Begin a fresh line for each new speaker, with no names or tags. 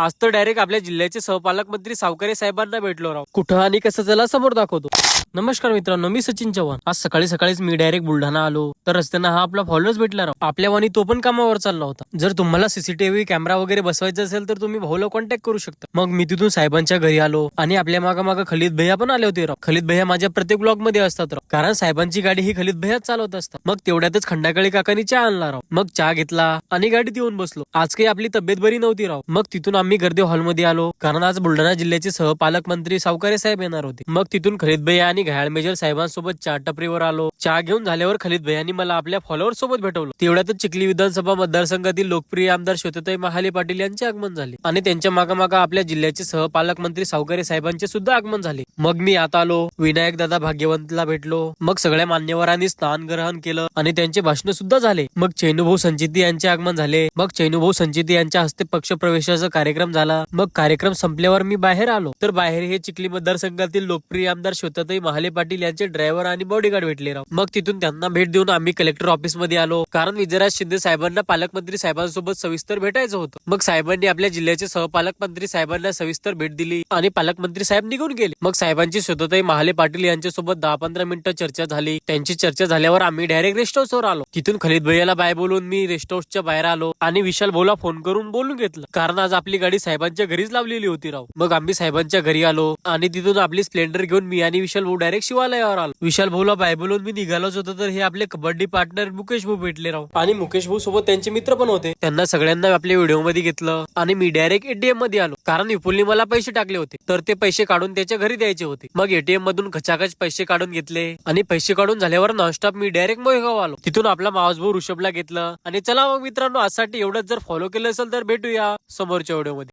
आज तर डायरेक्ट आपल्या जिल्ह्याचे सहपालकमंत्री सावकारे साहेबांना भेटलो राव. कुठं आणि कसं चला समोर दाखवतो. नमस्कार मित्रांनो मी सचिन चव्हाण. आज सकाळी सकाळीच मी डायरेक्ट बुलढाणा आलो. तर रस्त्यानं हा आपला फॉलोअर्स भेटला राव. आपल्या वाणी तो पण कामावर चालला होता. जर तुम्हाला सीसीटीव्ही कॅमेरा वगैरे बसवायचा असेल तर तुम्ही भाऊला कॉन्टॅक्ट करू शकता. मग मी तिथून साहेबांच्या घरी आलो आणि आपल्या मागा मागा खलिद भैया पण आले होते राव. खलिद भैया माझ्या प्रत्येक ब्लॉगमध्ये असतात राव. कारण साहेबांची गाडी ही खलिद भैयाच चालवत असतात. मग तेवढ्यातच खंडाकाळी काकांनी चहा आणला राव. मग चहा घेतला आणि गाडीत येऊन बसलो. आज काही आपली तब्येत बरी नव्हती राव. मग तिथून आम्ही गर्दी हॉलमध्ये आलो. कारण आज बुलढाणा जिल्ह्याचे सहपालकमंत्री सावकारे साहेब येणार होते. मग तिथून खलिद भैया आणि घायाळ मेजर साहेबांसोबत चहा टपरीवर आलो. चहा घेऊन झाल्यावर खलिद भैयांनी मला आपल्या फॉलोअर सोबत भेटवलं. तेवढ्यातच चिखली विधानसभा मतदारसंघातील लोकप्रिय आमदार श्वेतताई महाले पाटील यांचे आगमन झाले. आणि त्यांच्या मागामागा आपल्या जिल्ह्याचे सहपालकमंत्री सावकारे साहेबांचे सुद्धा आगमन झाले. मग मी आता आलो. विनायक दादा भाग्यवंतला भेटलो. मग सगळ्या मान्यवरांनी स्नान ग्रहण केलं आणि त्यांचे भाषण सुद्धा झाले. मग चैनुभाऊ संचिती यांचे आगमन झाले. मग चैनुभाऊ संचिती यांच्या हस्ते पक्ष प्रवेशाचा कार्यक्रम झाला. मग कार्यक्रम संपल्यावर मी बाहेर आलो. तर बाहेर हे चिखली मतदारसंघातील लोकप्रिय आमदार श्वेताताई महाले पाटील यांचे ड्रायव्हर आणि बॉडीगार्ड भेटले राव. मग तिथून त्यांना भेट देऊन आम्ही कलेक्टर ऑफिसमध्ये आलो. कारण विजयराज शिंदे साहेबांना पालकमंत्री साहेबांसोबत सविस्तर भेटायचं होतं. मग साहेबांनी आपल्या जिल्ह्याचे सहपालकमंत्री साहेबांना सविस्तर भेट दिली आणि पालकमंत्री साहेब निघून गेले. मग साहेबांची स्वतःताई महाले पाटील यांच्यासोबत दहा पंधरा मिनिटं चर्चा झाली. त्यांची चर्चा झाल्यावर आम्ही डायरेक्ट रेस्ट हाऊसवर आलो. तिथून खलिद भैयाला बाय बोलून मी रेस्ट हाऊसच्या बाहेर आलो आणि विशाल भाऊला फोन करून बोलून घेतलं. कारण आज आपली गाडी साहेबांच्या घरीच लावलेली होती राव. मग आम्ही साहेबांच्या घरी आलो आणि तिथून आपली स्प्लेंडर घेऊन मी आणि विशाल भाऊ डायरेक्ट शिवालयावर आलो. विशाल भाऊला बाय बोलून मी निघालोच होतो तर हे आपले कबड्डी पार्टनर मुकेश भाऊ भेटले राव. आणि मुकेश भाऊ सोबत त्यांचे मित्र पण होते. त्यांना सगळ्यांना आपल्या व्हिडिओमध्ये घेतलं आणि मी डायरेक्ट एटीएममध्ये आलो. कारण विपुलने मला पैसे टाकले होते तर ते पैसे काढून त्याच्या घरी द्यायचे होते. मग एटीएम मधून खचाखच पैसे काढून घेतले आणि पैसे काढून झाल्यावर नॉनस्टॉप मी डायरेक्ट मोयगाव आलो. तिथून आपला मावस भाऊ ऋषभला घेतलं आणि चला मग मित्रांनो आजसाठी एवढंच. जर फॉलो केलं असेल तर भेटूया समोरच्या व्हिडिओमध्ये.